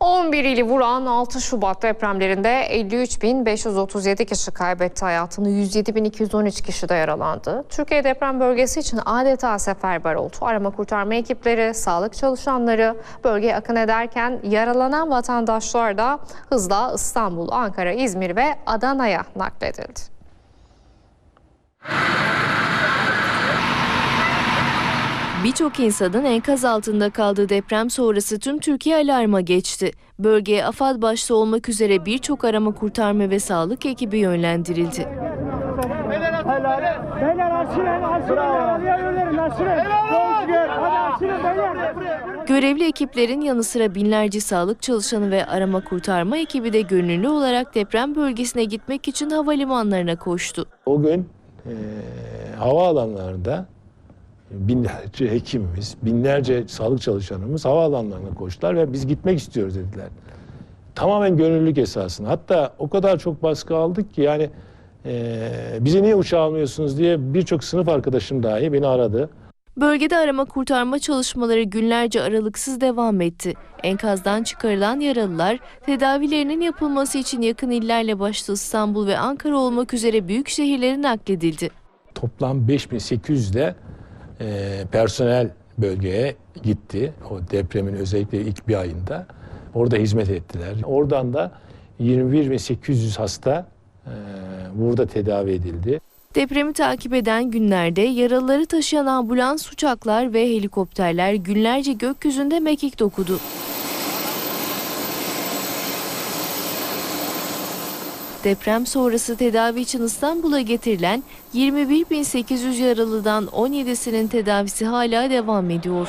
11 ili vuran 6 Şubat depremlerinde 53.537 kişi kaybetti hayatını, 107.213 kişi de yaralandı. Türkiye deprem bölgesi için adeta seferber oldu. Arama kurtarma ekipleri, sağlık çalışanları bölgeye akın ederken yaralanan vatandaşlar da hızla İstanbul, Ankara, İzmir ve Adana'ya nakledildi. Birçok insanın enkaz altında kaldığı deprem sonrası tüm Türkiye alarma geçti. Bölgeye AFAD başta olmak üzere birçok arama kurtarma ve sağlık ekibi yönlendirildi. Görevli ekiplerin yanı sıra binlerce sağlık çalışanı ve arama kurtarma ekibi de gönüllü olarak deprem bölgesine gitmek için havalimanlarına koştu. O gün e, havaalanlarında binlerce hekimimiz, binlerce sağlık çalışanımız havaalanlarına koştular ve biz gitmek istiyoruz dediler. Tamamen gönüllülük esasında. Hatta o kadar çok baskı aldık ki yani e, bizi niye uçağa almıyorsunuz diye birçok sınıf arkadaşım dahi beni aradı. Bölgede arama kurtarma çalışmaları günlerce aralıksız devam etti. Enkazdan çıkarılan yaralılar tedavilerinin yapılması için yakın illerle başta İstanbul ve Ankara olmak üzere büyük şehirlere nakledildi. Toplam 5800 de e, personel bölgeye gitti. O depremin özellikle ilk bir ayında. Orada hizmet ettiler. Oradan da 21.800 hasta e, burada tedavi edildi. Depremi takip eden günlerde yaralıları taşıyan ambulans, uçaklar ve helikopterler günlerce gökyüzünde mekik dokudu. Deprem sonrası tedavi için İstanbul'a getirilen 21.800 yaralıdan 17'sinin tedavisi hala devam ediyor.